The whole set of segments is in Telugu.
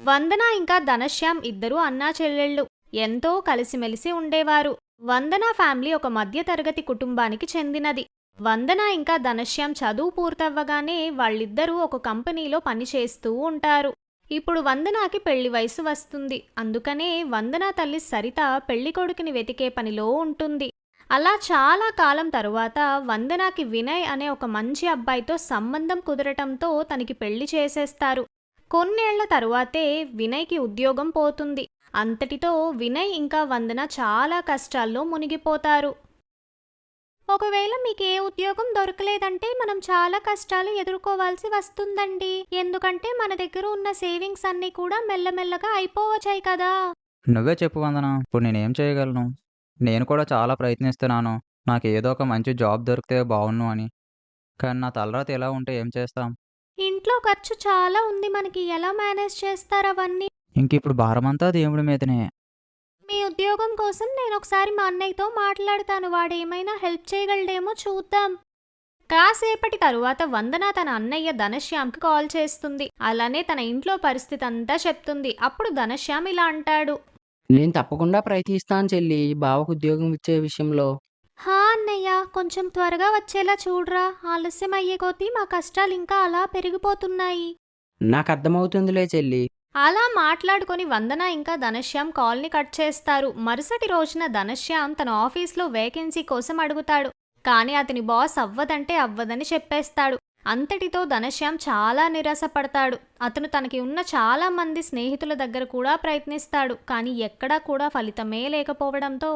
వందన ఇంకా ధనశ్యామ్ ఇద్దరూ అన్నా చెల్లెళ్ళు. ఎంతో కలిసిమెలిసి ఉండేవారు. వందన ఫ్యామిలీ ఒక మధ్యతరగతి కుటుంబానికి చెందినది. వందన ఇంకా ధనశ్యామ్ చదువు పూర్తవ్వగానే వాళ్ళిద్దరూ ఒక కంపెనీలో పనిచేస్తూ ఉంటారు. ఇప్పుడు వందనాకి పెళ్ళి వయసు వస్తుంది. అందుకనే వందన తల్లి సరిత పెళ్ళి కొడుకుని వెతికే పనిలో ఉంటుంది. అలా చాలా కాలం తరువాత వందనాకి వినయ్ అనే ఒక మంచి అబ్బాయితో సంబంధం కుదరటంతో తనకి పెళ్ళి చేసేస్తారు. కొన్నేళ్ళ తరువాతే వినయ్కి ఉద్యోగం పోతుంది. అంతటితో వినయ్ ఇంకా వందన చాలా కష్టాల్లో మునిగిపోతారు. ఒకవేళ మీకు ఏ ఉద్యోగం దొరకలేదంటే మనం చాలా కష్టాలు ఎదుర్కోవాల్సి వస్తుందండి. ఎందుకంటే మన దగ్గర ఉన్న సేవింగ్స్ అన్నీ కూడా మెల్లమెల్లగా అయిపోవచ్చాయి కదా. నువ్వే చెప్పు వందన ఇప్పుడు నేనేం చేయగలను? నేను కూడా చాలా ప్రయత్నిస్తున్నాను. నాకు ఏదో ఒక మంచి జాబ్ దొరికితే బాగున్ను అని. కానీ నా తలరాత ఎలా ఉంటే ఏం చేస్తాం? ఇంట్లో ఖర్చు చాలా ఉంది మనకి. ఎలా మేనేజ్ చేస్తారు అవన్నీ? ఇంక ఇప్పుడు భారమంతా దేవుడి మీదనే. మీ ఉద్యోగం కోసం నేను ఒకసారి మా అన్నయ్యతో మాట్లాడతాను. వాడు ఏమైనా హెల్ప్ చేయగలడేమో చూద్దాం. కాసేపటి తరువాత వందన తన అన్నయ్య ధనశ్యామ్కి కాల్ చేస్తుంది. అలానే తన ఇంట్లో పరిస్థితి అంతా చెప్తుంది. అప్పుడు ధనశ్యామ్ ఇలా అంటాడు. నేను తప్పకుండా ప్రయత్నిస్తాను చెల్లి. బావకు ఉద్యోగం ఇచ్చే విషయంలో హా అన్నయ్య కొంచెం త్వరగా వచ్చేలా చూడరా. ఆలస్యం అయ్యే కొద్దీ మా కష్టాలు ఇంకా అలా పెరిగిపోతున్నాయి. నాకు అర్థమవుతుందిలే చెల్లి. అలా మాట్లాడుకొని వందన ఇంకా ధనశ్యామ్ కాల్ని కట్ చేస్తారు. మరుసటి రోజున ధనశ్యామ్ తన ఆఫీస్లో వేకెన్సీ కోసం అడుగుతాడు. కానీ అతని బాస్ అవ్వదంటే అవ్వదని చెప్పేస్తాడు. అంతటితో ధనశ్యామ్ చాలా నిరాశపడతాడు. అతను తనకి ఉన్న చాలా మంది స్నేహితుల దగ్గర కూడా ప్రయత్నిస్తాడు. కానీ ఎక్కడా కూడా ఫలితమే లేకపోవడంతో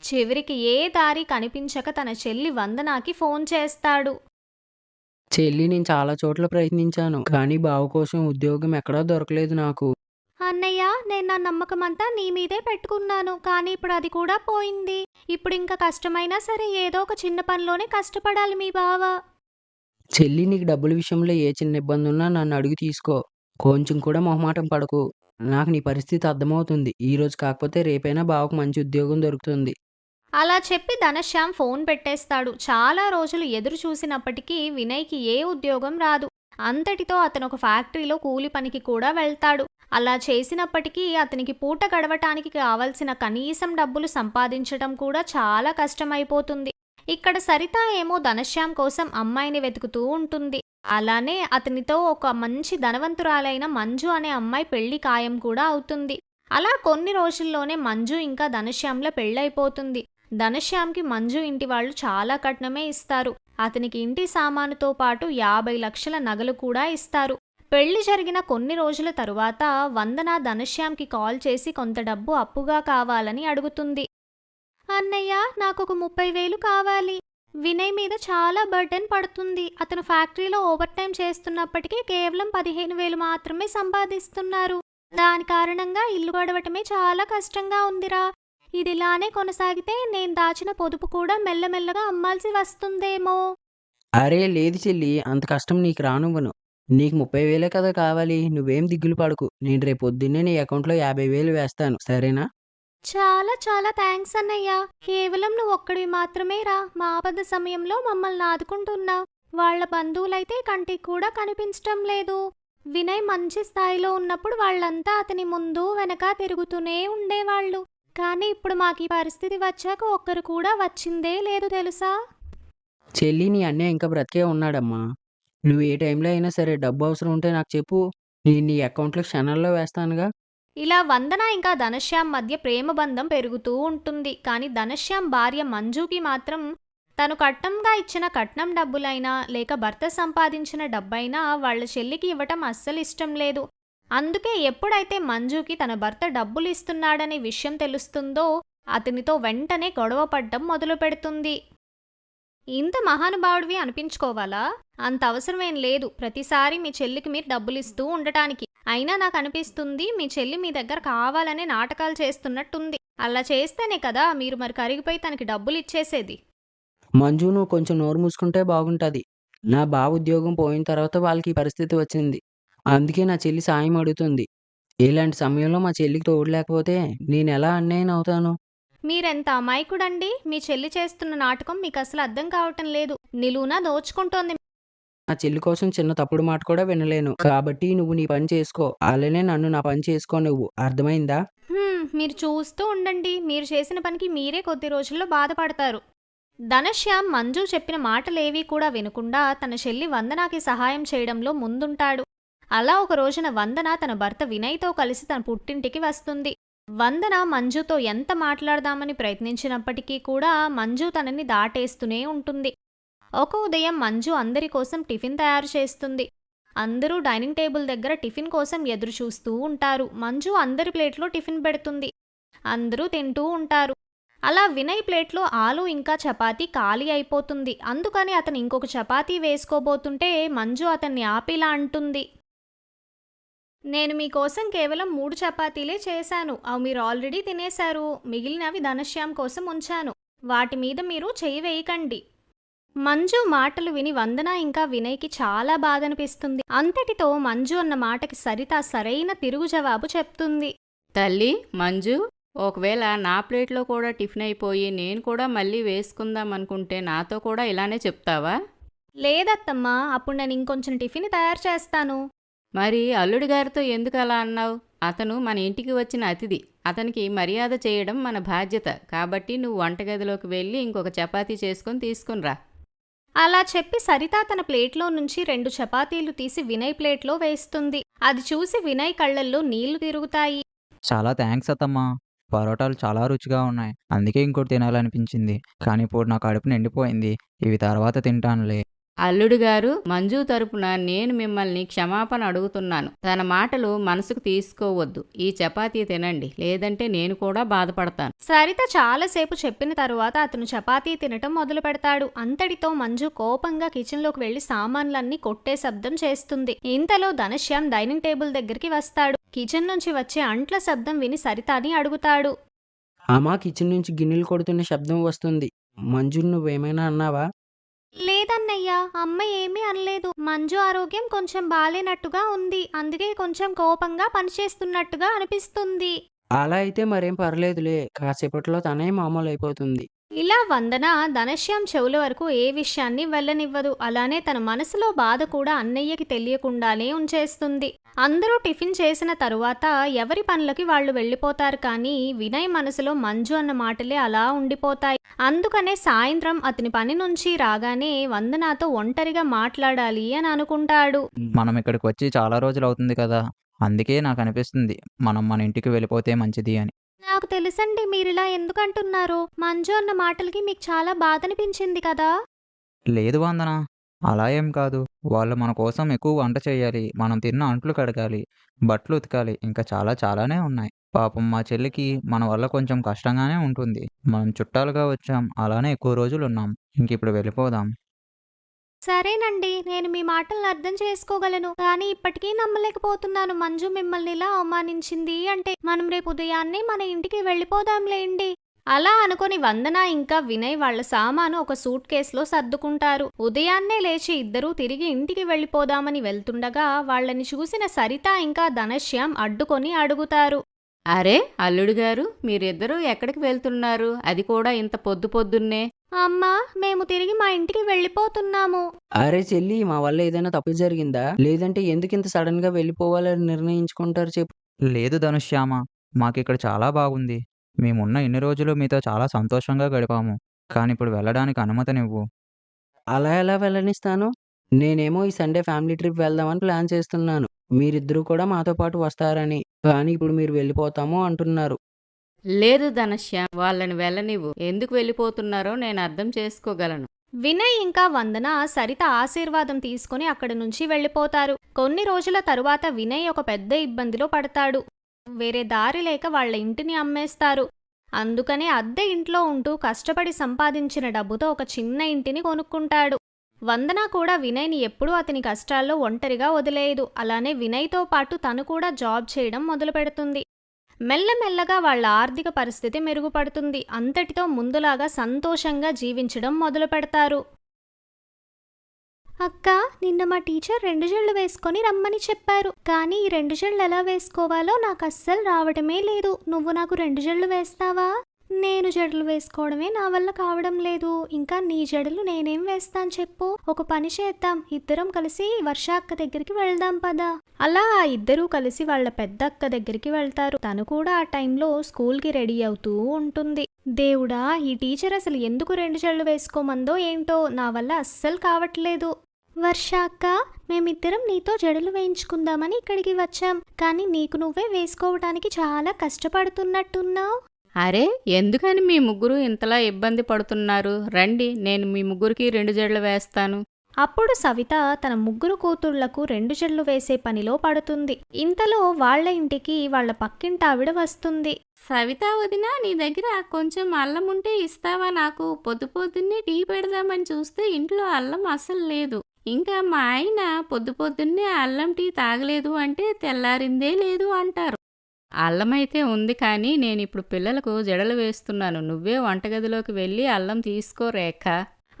చివరికి ఏ దారి కనిపించక తన చెల్లి వందనాకి ఫోన్ చేస్తాడు. చెల్లి నేను చాలా చోట్ల ప్రయత్నించాను కానీ బావ కోసం ఉద్యోగం ఎక్కడా దొరకలేదు నాకు. అన్నయ్య నేను నా నమ్మకం అంతా నీ మీదే పెట్టుకున్నాను కానీ ఇప్పుడు అది కూడా పోయింది. ఇప్పుడు ఇంకా కష్టమైనా సరే ఏదో ఒక చిన్న పనిలోనే కష్టపడాలి మీ బావ. చెల్లి నీకు డబ్బుల విషయంలో ఏ చిన్న ఇబ్బంది ఉన్నా నన్ను అడుగు తీసుకో. కొంచెం కూడా మొహమాటం పడకు. నాకు నీ పరిస్థితి అర్థమవుతుంది. ఈ రోజు కాకపోతే రేపైనా బావకు మంచి ఉద్యోగం దొరుకుతుంది. అలా చెప్పి ధనశ్యామ్ ఫోన్ పెట్టేస్తాడు. చాలా రోజులు ఎదురు చూసినప్పటికీ వినయ్కి ఏ ఉద్యోగం రాదు. అంతటితో అతను ఒక ఫ్యాక్టరీలో కూలి పనికి కూడా వెళ్తాడు. అలా చేసినప్పటికీ అతనికి పూట గడవటానికి కావలసిన కనీసం డబ్బులు సంపాదించడం కూడా చాలా కష్టమైపోతుంది. ఇక్కడ సరిత ఏమో ధనశ్యామ్ కోసం అమ్మాయిని వెతుకుతూ ఉంటుంది. అలానే అతనితో ఒక మంచి ధనవంతురాలైన మంజు అనే అమ్మాయి పెళ్ళి ఖాయం కూడా అవుతుంది. అలా కొన్ని రోజుల్లోనే మంజు ఇంకా ధనశ్యామ్ల పెళ్ళైపోతుంది. ధనశ్యామ్కి మంజు ఇంటి వాళ్ళు చాలా కట్నమే ఇస్తారు. అతనికి ఇంటి సామానుతో పాటు యాభై లక్షల నగలు కూడా ఇస్తారు. పెళ్ళి జరిగిన కొన్ని రోజుల తరువాత వందన ధనశ్యామ్కి కాల్ చేసి కొంత డబ్బు అప్పుగా కావాలని అడుగుతుంది. అన్నయ్య నాకు ఒక ముప్పై వేలు కావాలి. వినయ్ మీద చాలా బర్డెన్ పడుతుంది. అతను ఫ్యాక్టరీలో ఓవర్ టైం చేస్తున్నప్పటికీ కేవలం పదిహేను వేలు మాత్రమే సంపాదిస్తున్నారు. దాని కారణంగా ఇల్లు గడవటమే చాలా కష్టంగా ఉందిరా. ఇది ఇలానే కొనసాగితే నేను దాచిన పొదుపు కూడా మెల్లమెల్లగా అమ్మాల్సి వస్తుందేమో. అరే లేదు చెల్లి అంత కష్టం నీకు రానువ్వను నీకు ముప్పై వేలే కదా కావాలి నువ్వేం దిగులు పడకు. నేను రేపు పొద్దున్నే నీ అకౌంట్లో యాభై వేలు వేస్తాను. సరేనా? చాలా చాలా థ్యాంక్స్ అన్నయ్య. కేవలం నువ్వు ఒక్కడివి మాత్రమే రా. మా ఆపద సమయంలో మమ్మల్ని ఆదుకుంటున్నావు వాళ్ళ బంధువులైతే కంటికి కూడా కనిపించటం లేదు. వినయ్ మంచి స్థాయిలో ఉన్నప్పుడు వాళ్ళంతా అతని ముందు వెనక తిరుగుతూనే ఉండేవాళ్ళు. కానీ ఇప్పుడు మాకు ఈ పరిస్థితి వచ్చాక ఒక్కరు కూడా వచ్చిందే లేదు తెలుసా? చెల్లి నీ అన్నయ్య ఇంకా బ్రతికే ఉన్నాడమ్మా. నువ్వు ఏ టైంలో అయినా సరే డబ్బు అవసరం ఉంటే నాకు చెప్పు. నేను నీ అకౌంట్లో క్షణాల్లో వేస్తానుగా. ఇలా వందన ఇంకా ధనశ్యామ్ మధ్య ప్రేమ బంధం పెరుగుతూ ఉంటుంది. కానీ ధనశ్యామ్ భార్య మంజుకి మాత్రం తను కట్నంగా ఇచ్చిన కట్నం డబ్బులైనా లేక భర్త సంపాదించిన డబ్బైనా వాళ్ళ చెల్లికి ఇవ్వటం అస్సలు ఇష్టం లేదు. అందుకే ఎప్పుడైతే మంజుకి తన భర్త డబ్బులు ఇస్తున్నాడనే విషయం తెలుస్తుందో అతనితో వెంటనే గొడవ పడ్డం మొదలు పెడుతుంది ఇంత మహానుభావుడివి అనిపించుకోవాలా? అంత అవసరమేం లేదు. ప్రతిసారి మీ చెల్లికి మీరు డబ్బులు ఇస్తూ ఉండటానికి. అయినా నాకు అనిపిస్తుంది మీ చెల్లి మీ దగ్గర కావాలనే నాటకాలు చేస్తున్నట్టుంది. అలా చేస్తేనే కదా మీరు మరి కరిగిపోయి తనకి డబ్బులు ఇచ్చేసేది మంజు నువ్వు కొంచెం నోరు మూసుకుంటే బాగుంటుంది. నా బావ ఉద్యోగం పోయిన తర్వాత వాళ్ళకి ఈ పరిస్థితి వచ్చింది. అందుకే నా చెల్లి సాయం అడుగుతుంది. ఇలాంటి సమయంలో మా చెల్లికి తోడు లేకపోతే నేను ఎలా అన్యాయం అవుతాను? మీరెంత అమాయకుడండి? మీ చెల్లి చేస్తున్న నాటకం మీకు అసలు అర్థం కావటం లేదు. నిలువునా దోచుకుంటోంది. నా చెల్లి కోసం చిన్న తప్పుడు మాట కూడా వినలేను. కాబట్టి నువ్వు నీ పని చేసుకో. అలానే నన్ను నా పని చేసుకో నువ్వు. అర్థమైందా? మీరు చూస్తూ ఉండండి. మీరు చేసిన పనికి మీరే కొద్ది రోజుల్లో బాధపడతారు. ధనశ్యామ్ మంజు చెప్పిన మాటలేవీ కూడా వినకుండా తన చెల్లి వందనాకి సహాయం చేయడంలో ముందుంటాడు. అలా ఒక రోజున వందన తన భర్త వినయ్తో కలిసి తన పుట్టింటికి వస్తుంది. వందన మంజుతో ఎంత మాట్లాడదామని ప్రయత్నించినప్పటికీ కూడా మంజు తనని దాటేస్తూనే ఉంటుంది. ఒక ఉదయం మంజు అందరి కోసం టిఫిన్ తయారు చేస్తుంది. అందరూ డైనింగ్ టేబుల్ దగ్గర టిఫిన్ కోసం ఎదురు చూస్తూ ఉంటారు. మంజు అందరి ప్లేట్లో టిఫిన్ పెడుతుంది. అందరూ తింటూ ఉంటారు. అలా వినయ్ ప్లేట్లో ఆలు ఇంకా చపాతీ ఖాళీ అయిపోతుంది. అందుకని అతను ఇంకొక చపాతీ వేసుకోబోతుంటే మంజు అతన్ని ఆపిలా అంటుంది. నేను మీకోసం కేవలం మూడు చపాతీలే చేశాను. అవి మీరు ఆల్రెడీ తినేశారు. మిగిలినవి ధనశ్యామ్ కోసం ఉంచాను. వాటి మీద మీరు చేయి వేయకండి. మంజు మాటలు విని వందన ఇంకా వినయ్కి చాలా బాధనిపిస్తుంది. అంతటితో మంజు అన్న మాటకి సరిత సరైన తిరుగు జవాబు చెప్తుంది. తల్లి మంజు ఒకవేళ నా ప్లేట్లో కూడా టిఫిన్ అయిపోయి నేను కూడా మళ్ళీ వేసుకుందాం అనుకుంటే నాతో కూడా ఇలానే చెప్తావా? లేదత్తమ్మా అప్పుడు నేను ఇంకొంచెం టిఫిన్ తయారు చేస్తాను. మరి అల్లుడి గారితో ఎందుకు అలా అన్నావు? అతను మన ఇంటికి వచ్చిన అతిథి. అతనికి మర్యాద చేయడం మన బాధ్యత. కాబట్టి నువ్వు వంటగదిలోకి వెళ్ళి ఇంకొక చపాతీ చేసుకొని తీసుకునిరా అలా చెప్పి సరిత తన ప్లేట్లో నుంచి రెండు చపాతీలు తీసి వినయ్ ప్లేట్లో వేస్తుంది. అది చూసి వినయ్ కళ్ళల్లో నీళ్ళు తిరుగుతాయి. చాలా థ్యాంక్స్ అత్తమ్మా. పరోటాలు చాలా రుచిగా ఉన్నాయి. అందుకే ఇంకోటి తినాలనిపించింది. కానీ ఇప్పుడు నా కడుపు నిండిపోయింది. ఇవి తర్వాత తింటానులే. అల్లుడు గారు మంజు తరపున నేను మిమ్మల్ని క్షమాపణ అడుగుతున్నాను. తన మాటలు మనసుకు తీసుకోవద్దు. ఈ చపాతీ తినండి. లేదంటే నేను కూడా బాధపడతాను. సరిత చాలాసేపు చెప్పిన తరువాత అతను చపాతీ తినటం మొదలు పెడతాడు. అంతటితో మంజు కోపంగా కిచెన్లోకి వెళ్ళి సామాన్లన్నీ కొట్టే శబ్దం చేస్తుంది. ఇంతలో ధనశ్యామ్ డైనింగ్ టేబుల్ దగ్గరికి వస్తాడు. కిచెన్ నుంచి వచ్చే అంట్ల శబ్దం విని సరితని అడుగుతాడు. అమ్మా కిచెన్ నుంచి గిన్నెలు కొడుతున్న శబ్దం వస్తుంది. మంజు నువ్వేమైనా అన్నావా? లేదన్నయ్యా అమ్మ ఏమీ అనలేదు. మంజు ఆరోగ్యం కొంచెం బాలేనట్టుగా ఉంది. అందుకే కొంచెం కోపంగా పనిచేస్తున్నట్టుగా అనిపిస్తుంది. అలా అయితే మరేం పర్లేదులే. కాసేపట్లో తనే మామూలు అయిపోతుంది ఇలా వందన ధనశ్యామ్ చెవుల వరకు ఏ విషయాన్ని వెళ్ళనివ్వదు. అలానే తన మనసులో బాధ కూడా అన్నయ్యకి తెలియకుండానే ఉంచేస్తుంది. అందరూ టిఫిన్ చేసిన తరువాత ఎవరి పనులకి వాళ్ళు వెళ్ళిపోతారు కానీ వినయ్ మనసులో మంజు అన్న మాటలే అలా ఉండిపోతాయి. అందుకనే సాయంత్రం అతని పని నుంచి రాగానే వందనాతో ఒంటరిగా మాట్లాడాలి అని అనుకుంటాడు. మనం ఇక్కడికి వచ్చి చాలా రోజులు అవుతుంది కదా అందుకే నాకు అనిపిస్తుంది మనం మన ఇంటికి వెళ్ళిపోతే మంచిది అని. నాకు తెలుసండి మీరిలా ఎందుకంటున్నారు. మంజు అన్న మాటలకి మీకు చాలా బాధ అనిపించింది కదా. లేదు వందన అలా ఏం కాదు. వాళ్ళు మన కోసం ఎక్కువ వంట చేయాలి మనం తిన్న అంట్లు కడగాలి బట్టలు ఉతకాలి ఇంకా చాలా చాలానే ఉన్నాయి. పాపం మా చెల్లికి మన వల్ల కొంచెం కష్టంగానే ఉంటుంది. మనం చుట్టాలుగా వచ్చాం అలానే ఎక్కువ రోజులు ఉన్నాం. ఇంక ఇప్పుడు వెళ్ళిపోదాం. సరేనండి నేను మీ మాటలను అర్థం చేసుకోగలను. కానీ ఇప్పటికీ నమ్మలేకపోతున్నాను. మంజు మిమ్మల్ని ఇలా అవమానించింది అంటే మనం రేపు ఉదయాన్నే మన ఇంటికి వెళ్ళిపోదాంలేండి. అలా అనుకొని వందన ఇంకా వినయ్ వాళ్ళ సామాను ఒక సూట్ కేసులో సర్దుకుంటారు. ఉదయాన్నే లేచి ఇద్దరూ తిరిగి ఇంటికి వెళ్ళిపోదామని వెళ్తుండగా వాళ్ళని చూసిన సరిత ఇంకా ధనశ్యామ్ అడ్డుకొని అడుగుతారు. అరే అల్లుడు గారు మీరిద్దరూ ఎక్కడికి వెళ్తున్నారు? అది కూడా ఇంత పొద్దు పొద్దున్నే. అమ్మా మేము తిరిగి మా ఇంటికి వెళ్ళిపోతున్నాము. అరే చెల్లి మా వల్ల ఏదైనా తప్పు జరిగిందా? లేదంటే ఎందుకు ఇంత సడన్గా వెళ్ళిపోవాలని నిర్ణయించుకుంటారు చెప్పు. లేదు ధనుష్యామ మాకిక్కడ చాలా బాగుంది. మేమున్న ఇన్ని రోజులు మీతో చాలా సంతోషంగా గడిపాము. కానీ ఇప్పుడు వెళ్ళడానికి అనుమతినివ్వు. అలా ఎలా వెళ్ళనిస్తాను? నేనేమో ఈ సండే ఫ్యామిలీ ట్రిప్ వెళ్దామని ప్లాన్ చేస్తున్నాను. మీరిద్దరూ కూడా మాతో పాటు వస్తారని. కానీ ఇప్పుడు మీరు వెళ్ళిపోతాము అంటున్నారు. లేదు ధనశ్య వాళ్ళని వెళ్ళనివ్వు. ఎందుకు వెళ్ళిపోతున్నారో నేను అర్థం చేసుకోగలను. వినయ్ ఇంకా వందన సరిత ఆశీర్వాదం తీసుకుని అక్కడి నుంచి వెళ్ళిపోతారు. కొన్ని రోజుల తరువాత వినయ్ ఒక పెద్ద ఇబ్బందిలో పడతాడు. వేరే దారి లేక వాళ్ళ ఇంటిని అమ్మేస్తారు. అందుకనే అద్దె ఇంట్లో ఉంటూ కష్టపడి సంపాదించిన డబ్బుతో ఒక చిన్న ఇంటిని కొనుక్కుంటాడు. వందన కూడా వినయ్ని ఎప్పుడూ అతని కష్టాల్లో ఒంటరిగా వదిలేయదు. అలానే వినయ్తో పాటు తను కూడా జాబ్ చేయడం మొదలుపెడుతుంది. మెల్లమెల్లగా వాళ్ళ ఆర్థిక పరిస్థితి మెరుగుపడుతుంది. అంతటితో ముందులాగా సంతోషంగా జీవించడం మొదలు పెడతారు. అక్క నిన్న మా టీచర్ రెండు జళ్ళు వేసుకొని రమ్మని చెప్పారు. కానీ ఈ రెండు జళ్ళు ఎలా వేసుకోవాలో నాకు అస్సలు రావడమే లేదు. నువ్వు నాకు రెండు జళ్ళు వేస్తావా? నేను జడలు వేసుకోవడమే నా వల్ల కావడం లేదు. ఇంకా నీ జడలు నేనేం వేస్తాను చెప్పు. ఒక పని చేద్దాం. ఇద్దరం కలిసి వర్ష అక్క దగ్గరికి వెళ్దాం పదా. అలా ఆ ఇద్దరూ కలిసి వాళ్ళ పెద్ద అక్క దగ్గరికి వెళ్తారు. తను కూడా ఆ టైంలో స్కూల్కి రెడీ అవుతూ ఉంటుంది. దేవుడా ఈ టీచర్ అసలు ఎందుకు రెండు జడలు వేసుకోమందో ఏంటో నా వల్ల అస్సలు కావట్లేదు. వర్ష అక్క మేమిద్దరం నీతో జడలు వేయించుకుందామని ఇక్కడికి వచ్చాం. కానీ నీకు నువ్వే వేసుకోవడానికి చాలా కష్టపడుతున్నట్టున్నావు. అరే ఎందుకని మీ ముగ్గురు ఇంతలా ఇబ్బంది పడుతున్నారు? రండి నేను మీ ముగ్గురికి రెండు జడలు వేస్తాను. అప్పుడు సవిత తన ముగ్గురు కూతుళ్ళకు రెండు జడలు వేసే పనిలో పడుతుంది. ఇంతలో వాళ్ళ ఇంటికి వాళ్ళ పక్కింటి ఆవిడ వస్తుంది. సవితా వదిన నీ దగ్గర కొంచెం అల్లం ఉంటే ఇస్తావా నాకు? పొద్దు పొద్దున్నే టీ పెడదామని చూస్తే ఇంట్లో అల్లం అస్సలు లేదు. ఇంకా మా ఆయన పొద్దు పొద్దున్నే అల్లం టీ తాగలేదు అంటే తెల్లారిందే లేదు అంటారు. అల్లం అయితే ఉంది కానీ నేను ఇప్పుడు పిల్లలకు జడలు వేస్తున్నాను. నువ్వే వంటగదిలోకి వెళ్ళి అల్లం తీసుకో రేఖ.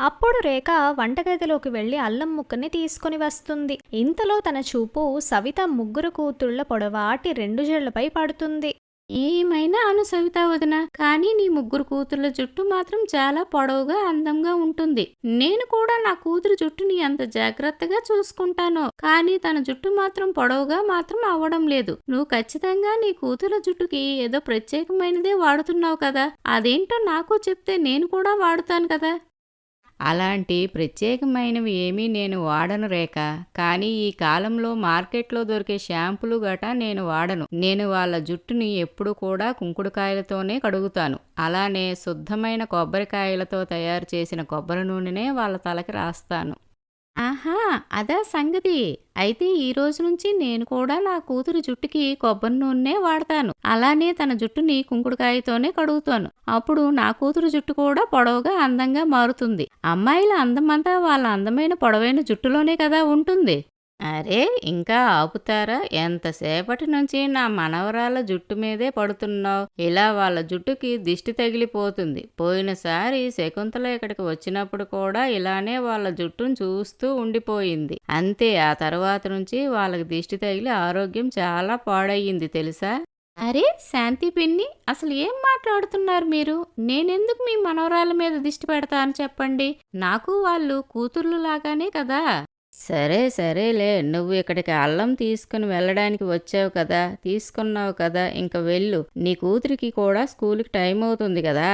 అప్పుడు రేఖ వంటగదిలోకి వెళ్ళి అల్లం ముక్కని తీసుకుని వస్తుంది. ఇంతలో తన చూపు సవిత ముగ్గురు కూతుళ్ళ పొడవాటి రెండు జడలపై పడుతుంది. ఏమైనా అను సవిత వదిన. కానీ నీ ముగ్గురు కూతుర్ల జుట్టు మాత్రం చాలా పొడవుగా అందంగా ఉంటుంది. నేను కూడా నా కూతురు జుట్టుని అంత జాగ్రత్తగా చూసుకుంటాను కానీ తన జుట్టు మాత్రం పొడవుగా మాత్రం అవ్వడం లేదు. నువ్వు ఖచ్చితంగా నీ కూతురు జుట్టుకి ఏదో ప్రత్యేకమైనదే వాడుతున్నావు కదా. అదేంటో నాకు చెప్తే నేను కూడా వాడుతాను కదా. అలాంటి ప్రత్యేకమైనవి ఏమీ నేను వాడను రేఖ. కానీ ఈ కాలంలో మార్కెట్లో దొరికే షాంపులు గట నేను వాడను. నేను వాళ్ళ జుట్టుని ఎప్పుడు కూడా కుంకుడుకాయలతోనే కడుగుతాను. అలానే శుద్ధమైన కొబ్బరికాయలతో తయారు చేసిన కొబ్బరి నూనెనే వాళ్ళ తలకి రాస్తాను. ఆహా అదా సంగతి. అయితే ఈ రోజు నుంచి నేను కూడా నా కూతురు జుట్టుకి కొబ్బరి నూనె వాడతాను. అలానే తన జుట్టుని కుంకుడుకాయతోనే కడుగుతాను. అప్పుడు నా కూతురు జుట్టు కూడా పొడవుగా అందంగా మారుతుంది. అమ్మాయిల అందమంతా వాళ్ళ అందమైన పొడవైన జుట్టులోనే కదా ఉంటుంది. అరే ఇంకా ఆపుతారా? ఎంతసేపటి నుంచి నా మనవరాల జుట్టు మీదే పడుతున్నావు? ఇలా వాళ్ళ జుట్టుకి దిష్టి తగిలిపోతుంది. పోయినసారి శకుంతల ఇక్కడికి వచ్చినప్పుడు కూడా ఇలానే వాళ్ళ జుట్టును చూస్తూ ఉండిపోయింది. అంతే ఆ తర్వాత నుంచి వాళ్ళకి దిష్టి తగిలి ఆరోగ్యం చాలా పాడయ్యింది తెలుసా? అరే శాంతి పిన్ని అసలు ఏం మాట్లాడుతున్నారు మీరు? నేనెందుకు మీ మనవరాల మీద దిష్టి పెడతాను చెప్పండి? నాకు వాళ్ళు కూతుర్లు లాగానే కదా. సరే సరేలే. నువ్వు ఇక్కడికి అల్లం తీసుకుని వెళ్ళడానికి వచ్చావు కదా తీసుకున్నావు కదా ఇంక వెళ్ళు. నీ కూతురికి కూడా స్కూల్కి టైం అవుతుంది కదా.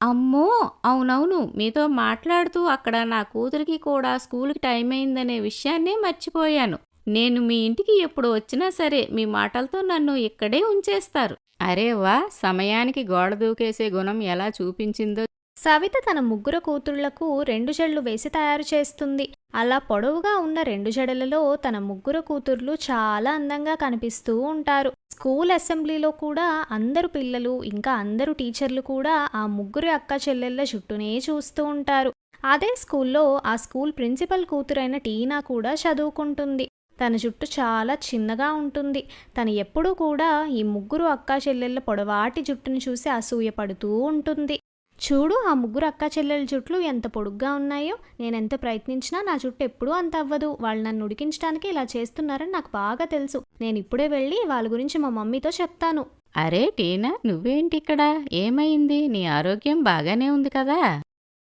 అమ్మో! అవునవును. మీతో మాట్లాడుతూ అక్కడ నా కూతురికి కూడా స్కూల్కి టైం అయిందనే విషయాన్నే మర్చిపోయాను. నేను మీ ఇంటికి ఎప్పుడు వచ్చినా సరే మీ మాటలతో నన్ను ఇక్కడే ఉంచేస్తారు. అరే వా! సమయానికి గోడ దూకేసే గుణం ఎలా చూపించిందో. సవిత తన ముగ్గురు కూతుళ్ళకు రెండు జడలు వేసి తయారు చేస్తుంది. అలా పొడవుగా ఉన్న రెండు జడలలో తన ముగ్గురు కూతుర్లు చాలా అందంగా కనిపిస్తూ ఉంటారు. స్కూల్ అసెంబ్లీలో కూడా అందరు పిల్లలు ఇంకా అందరు టీచర్లు కూడా ఆ ముగ్గురు అక్క చెల్లెళ్ళ జుట్టునే చూస్తూ ఉంటారు. అదే స్కూల్లో ఆ స్కూల్ ప్రిన్సిపల్ కూతురైన టీనా కూడా చదువుకుంటుంది. తన జుట్టు చాలా చిన్నగా ఉంటుంది. తను ఎప్పుడూ కూడా ఈ ముగ్గురు అక్కా చెల్లెళ్ళ పొడవాటి జుట్టుని చూసి అసూయపడుతూ ఉంటుంది. చూడు ఆ ముగ్గురు అక్కా చెల్లెల జుట్లు ఎంత పొడుగ్గా ఉన్నాయో. నేను ఎంత ప్రయత్నించినా నా జుట్టు ఎప్పుడూ అంత అవ్వదు. వాళ్ళు నన్ను ఉడికించడానికి ఇలా చేస్తున్నారని నాకు బాగా తెలుసు. నేను ఇప్పుడే వెళ్ళి వాళ్ళ గురించి మా మమ్మీతో చెప్తాను. అరే టీనా నువ్వేంటి ఇక్కడ? ఏమైంది? నీ ఆరోగ్యం బాగానే ఉంది కదా?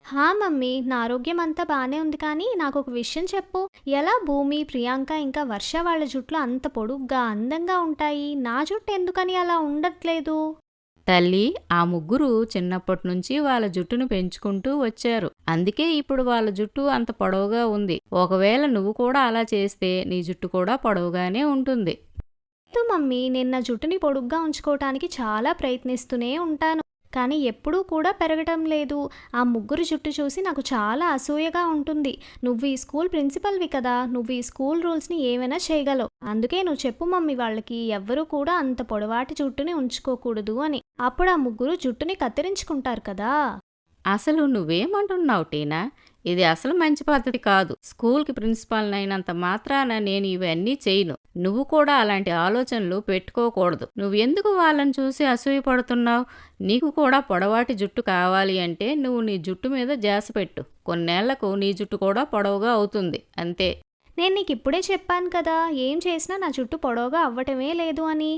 హా మమ్మీ నా ఆరోగ్యం అంతా బాగానే ఉంది కానీ నాకు ఒక విషయం చెప్పు. ఎలా భూమి ప్రియాంక ఇంకా వర్ష వాళ్ళ జుట్లు అంత పొడుగ్గా అందంగా ఉంటాయి? నా జుట్టు ఎందుకని అలా ఉండట్లేదు? తల్లి ఆ ముగ్గురు చిన్నప్పటి నుంచి వాళ్ళ జుట్టును పెంచుకుంటూ వచ్చారు. అందుకే ఇప్పుడు వాళ్ళ జుట్టు అంత పొడవుగా ఉంది. ఒకవేళ నువ్వు కూడా అలా చేస్తే నీ జుట్టు కూడా పొడవుగానే ఉంటుంది. మమ్మీ నేను నా జుట్టుని పొడుగ్గా ఉంచుకోవటానికి చాలా ప్రయత్నిస్తూనే ఉంటాను. కానీ ఎప్పుడూ కూడా పెరగటం లేదు. ఆ ముగ్గురు జుట్టు చూసి నాకు చాలా అసూయగా ఉంటుంది. నువ్వు ఈ స్కూల్ ప్రిన్సిపల్వి కదా నువ్వు ఈ స్కూల్ రూల్స్ని ఏమైనా చేయగలవు. అందుకే నువ్వు చెప్పు మమ్మీ వాళ్ళకి ఎవ్వరూ కూడా అంత పొడవాటి జుట్టుని ఉంచుకోకూడదు అని. అప్పుడు ఆ ముగ్గురు జుట్టుని కత్తిరించుకుంటారు కదా. అసలు నువ్వేమంటున్నావు టీనా? ఇది అసలు మంచి పద్ధతి కాదు. స్కూల్కి ప్రిన్సిపాల్ అయినంత మాత్రాన నేను ఇవన్నీ చేయను నువ్వు కూడా అలాంటి ఆలోచనలు పెట్టుకోకూడదు. నువ్వెందుకు వాళ్ళని చూసి అసూయపడుతున్నావు నీకు కూడా పొడవాటి జుట్టు కావాలి అంటే నువ్వు నీ జుట్టు మీద జాస పెట్టు. కొన్నేళ్ళకు నీ జుట్టు కూడా పొడవుగా అవుతుంది. అంతే. నేను నీకు ఇప్పుడే చెప్పాను కదా ఏం చేసినా నా జుట్టు పొడవుగా అవ్వటమే లేదు అని.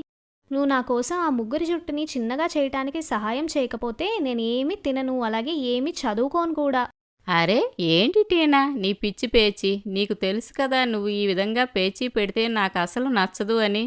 నువ్వు నా కోసం ఆ ముగ్గురి జుట్టుని చిన్నగా చేయటానికి సహాయం చేయకపోతే నేను తినను అలాగే ఏమి చదువుకోను కూడా. అరే ఏంటి టీనా? నీ పిచ్చి పేచి. నీకు తెలుసు కదా నువ్వు ఈ విధంగా పేచీ పెడితే నాకు అసలు నచ్చదు అని.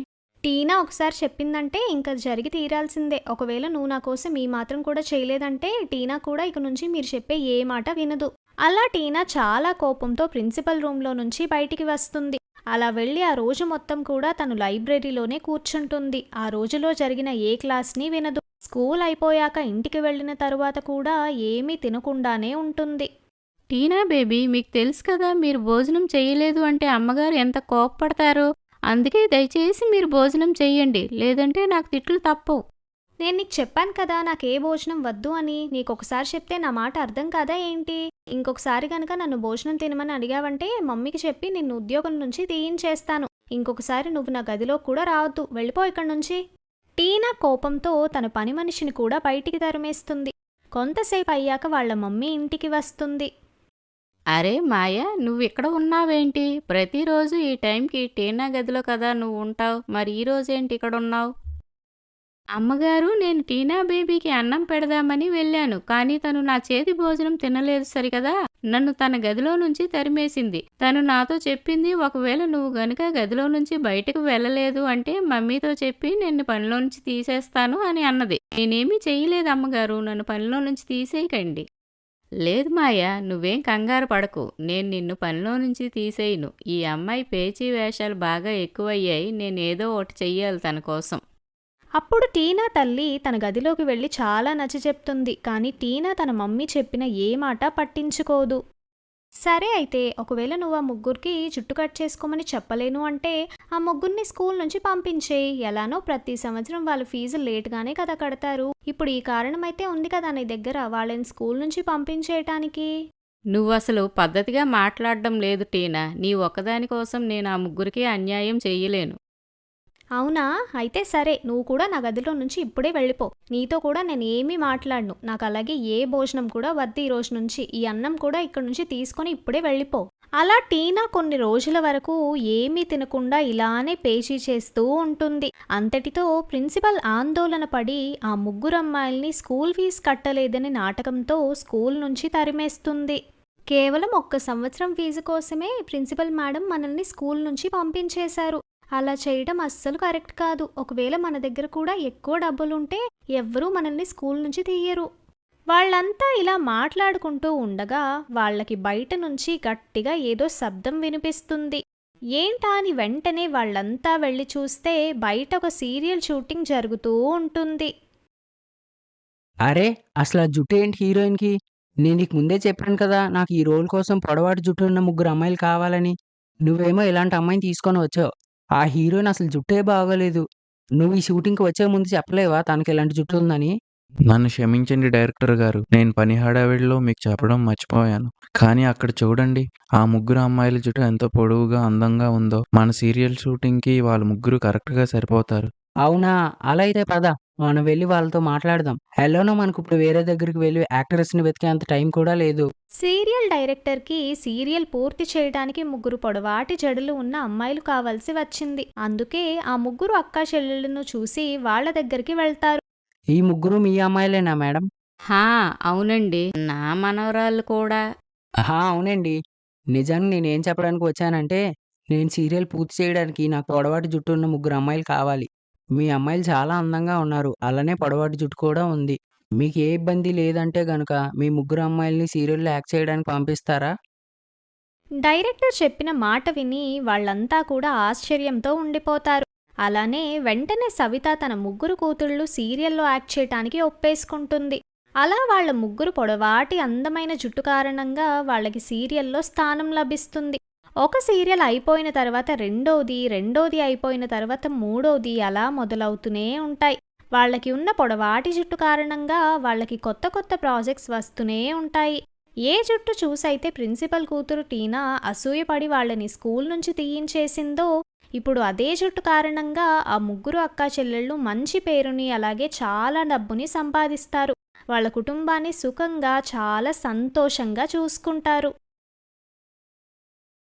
టీనా ఒకసారి చెప్పిందంటే ఇంకా జరిగి తీరాల్సిందే. ఒకవేళ నువ్వు నా కోసం ఈ మాత్రం కూడా చేయలేదంటే టీనా కూడా ఇక నుంచి మీరు చెప్పే ఏ మాట వినదు. అలా టీనా చాలా కోపంతో ప్రిన్సిపల్ రూమ్లో నుంచి బయటికి వస్తుంది. అలా వెళ్ళి ఆ రోజు మొత్తం కూడా తను లైబ్రరీలోనే కూర్చుంటుంది. ఆ రోజులో జరిగిన ఏ క్లాస్ని వినదు. స్కూల్ అయిపోయాక ఇంటికి వెళ్ళిన తరువాత కూడా ఏమీ తినకుండానే ఉంటుంది. టీనా బేబీ మీకు తెలుసు కదా మీరు భోజనం చేయలేదు అంటే అమ్మగారు ఎంత కోపపడతారో. అందుకే దయచేసి మీరు భోజనం చెయ్యండి లేదంటే నాకు తిట్లు తప్పవు. నేను నీకు చెప్పాను కదా నాకు ఏ భోజనం వద్దు అని. నీకు ఒకసారి చెప్తే నా మాట అర్థం కాదా ఏంటి? ఇంకొకసారి కనుక నన్ను భోజనం తినమని అడిగావంటే మమ్మీకి చెప్పి నిన్ను ఉద్యోగం నుంచి తీయించేస్తాను. ఇంకొకసారి నువ్వు నా గదిలో కూడా రావద్దు. వెళ్ళిపో ఇక్కడి నుంచి. టీనా కోపంతో తన పని మనిషిని కూడా బయటికి తరిమేస్తుంది. కొంతసేపు అయ్యాక వాళ్ళ మమ్మీ ఇంటికి వస్తుంది. అరే మాయ నువ్వు ఇక్కడ ఉన్నావేంటి? ప్రతిరోజు ఈ టైంకి టీనా గదిలో కదా నువ్వు ఉంటావు. మరి ఈరోజేంటి రోజేంటి ఇక్కడ ఉన్నావు? అమ్మగారు నేను టీనా బేబీకి అన్నం పెడదామని వెళ్ళాను. కానీ తను నా చేతి భోజనం తినలేదు సరికదా నన్ను తన గదిలో నుంచి తరిమేసింది. తను నాతో చెప్పింది ఒకవేళ నువ్వు గనుక గదిలో నుంచి బయటకు వెళ్ళలేదు అంటే మమ్మీతో చెప్పి నిన్ను పనిలో నుంచి తీసేస్తాను అని అన్నది. నేనేమీ చేయలేదు అమ్మగారు. నన్ను పనిలో నుంచి తీసేయకండి. లేదు మాయా నువ్వేం కంగారు పడకు. నేను నిన్ను పనిలో నుంచి తీసేయను. ఈ అమ్మాయి పేచీ వేషాలు బాగా ఎక్కువయ్యాయి. నేను ఏదో ఒకటి చెయ్యాలి తన కోసం. అప్పుడు టీనా తల్లి తన గదిలోకి వెళ్ళి చాలా నచ్చ చెప్తుంది కానీ టీనా తన మమ్మీ చెప్పిన ఏ మాట పట్టించుకోదు. సరే అయితే ఒకవేళ నువ్వు ఆ ముగ్గురికి జుట్టు కట్ చేసుకోమని చెప్పలేను అంటే ఆ ముగ్గురిని స్కూల్ నుంచి పంపించేయి. ఎలానో ప్రతి సంవత్సరం వాళ్ళ ఫీజు లేట్గానే కదా కడతారు. ఇప్పుడు ఈ కారణం అయితే ఉంది కదా నీ దగ్గర వాళ్ళని స్కూల్ నుంచి పంపించేయటానికి? నువ్వు అసలు పద్ధతిగా మాట్లాడడం లేదు టీనా? నీ ఒక్కదాని కోసం నేను ఆ ముగ్గురికి అన్యాయం చేయలేను. అవునా? అయితే సరే నువ్వు కూడా నా గదిలో నుంచి ఇప్పుడే వెళ్ళిపో. నీతో కూడా నేను ఏమీ మాట్లాడను. నాకు అలాగే ఏ భోజనం కూడా వద్దు ఈ రోజు నుంచి. ఈ అన్నం కూడా ఇక్కడ నుంచి తీసుకొని ఇప్పుడే వెళ్ళిపో. అలా టీనా కొన్ని రోజుల వరకు ఏమీ తినకుండా ఇలానే పేచీ చేస్తూ ఉంటుంది. అంతటితో ప్రిన్సిపల్ ఆందోళన పడి ఆ ముగ్గురు అమ్మాయిల్ని స్కూల్ ఫీజు కట్టలేదని నాటకంతో స్కూల్ నుంచి తరిమేస్తుంది. కేవలం ఒక్క సంవత్సరం ఫీజు కోసమే ప్రిన్సిపల్ మేడం మనల్ని స్కూల్ నుంచి పంపించేశారు. అలా చేయడం అస్సలు కరెక్ట్ కాదు. ఒకవేళ మన దగ్గర కూడా ఎక్కువ డబ్బులుంటే ఎవ్వరూ మనల్ని స్కూల్ నుంచి తీయరు. వాళ్ళంతా ఇలా మాట్లాడుకుంటూ ఉండగా వాళ్ళకి బయట నుంచి గట్టిగా ఏదో శబ్దం వినిపిస్తుంది. ఏంటా అని వెంటనే వాళ్ళంతా వెళ్ళి చూస్తే బయట ఒక సీరియల్ షూటింగ్ జరుగుతూ ఉంటుంది. అరే అసలు ఆ జుట్టు ఏంటి హీరోయిన్కి? నేను నీకు ముందే చెప్పాను కదా నాకు ఈ రోల్ కోసం పొడవాటి జుట్టు ఉన్న ముగ్గురు అమ్మాయిలు కావాలని. నువ్వేమో ఇలాంటి అమ్మాయిని తీసుకొని వచ్చావు. ఆ హీరోయిన్ అసలు జుట్టే బాగోలేదు. నువ్వు ఈ షూటింగ్కి వచ్చే ముందు చెప్పలేవా తనకి ఇలాంటి జుట్టు ఉందని? నన్ను క్షమించండి డైరెక్టర్ గారు. నేను పని హడావిడిలో మీకు చెప్పడం మర్చిపోయాను. కానీ అక్కడ చూడండి ఆ ముగ్గురు అమ్మాయిల జుట్టు ఎంత పొడవుగా అందంగా ఉందో. మన సీరియల్ షూటింగ్కి వాళ్ళ ముగ్గురు కరెక్ట్గా సరిపోతారు. అవునా? అలా అయితే పద. మనం వెళ్ళి వాళ్ళతో మాట్లాడదాం. ఎలానో మనకు ఇప్పుడు వేరే దగ్గరికి వెళ్ళి యాక్ట్రెస్ని వెతికేంత టైం కూడా లేదు. సీరియల్ డైరెక్టర్కి సీరియల్ పూర్తి చేయడానికి ముగ్గురు పొడవాటి జడలు ఉన్న అమ్మాయిలు కావాల్సి వచ్చింది. అందుకే ఆ ముగ్గురు అక్కా చెల్లెళ్ళను చూసి వాళ్ళ దగ్గరికి వెళ్తారు. ఈ ముగ్గురు మీ అమ్మాయిలేనా మేడం? హా అవునండి. నా మనవరాళ్ళు కూడా. ఆహా అవునండి. నిజానికి నేనేం చెప్పడానికి వచ్చానంటే నేను సీరియల్ పూర్తి చేయడానికి నాకు పొడవాటి జుట్టు ఉన్న ముగ్గురు అమ్మాయిలు కావాలి. మీ అమ్మాయిలు చాలా అందంగా ఉన్నారు. అలానే పొడవాటి జుట్టు కూడా ఉంది. మీకు ఏ ఇబ్బంది లేదంటే గనుక మీ ముగ్గురు అమ్మాయిల్ని సీరియల్లో యాక్ట్ చేయడానికి పంపిస్తారా? డైరెక్టర్ చెప్పిన మాట విని వాళ్ళంతా కూడా ఆశ్చర్యంతో ఉండిపోతారు. అలానే వెంటనే సవిత తన ముగ్గురు కూతుళ్ళు సీరియల్లో యాక్ట్ చేయటానికి ఒప్పేసుకుంటుంది. అలా వాళ్ళ ముగ్గురు పొడవాటి అందమైన జుట్టు కారణంగా వాళ్ళకి సీరియల్లో స్థానం లభిస్తుంది. ఒక సీరియల్ అయిపోయిన తర్వాత రెండోది రెండోది అయిపోయిన తర్వాత మూడోది అలా మొదలవుతూనే ఉంటాయి. వాళ్ళకి ఉన్న పొడవాటి జుట్టు కారణంగా వాళ్ళకి కొత్త కొత్త ప్రాజెక్ట్స్ వస్తూనే ఉంటాయి. ఏ జుట్టు చూసైతే ప్రిన్సిపల్ కూతురు టీనా అసూయపడి వాళ్ళని స్కూల్ నుంచి తీయించేసిందో ఇప్పుడు అదే జుట్టు కారణంగా ఆ ముగ్గురు అక్కా చెల్లెళ్ళు మంచి పేరుని అలాగే చాలా డబ్బుని సంపాదిస్తారు. వాళ్ళ కుటుంబాన్ని సుఖంగా చాలా సంతోషంగా చూసుకుంటారు.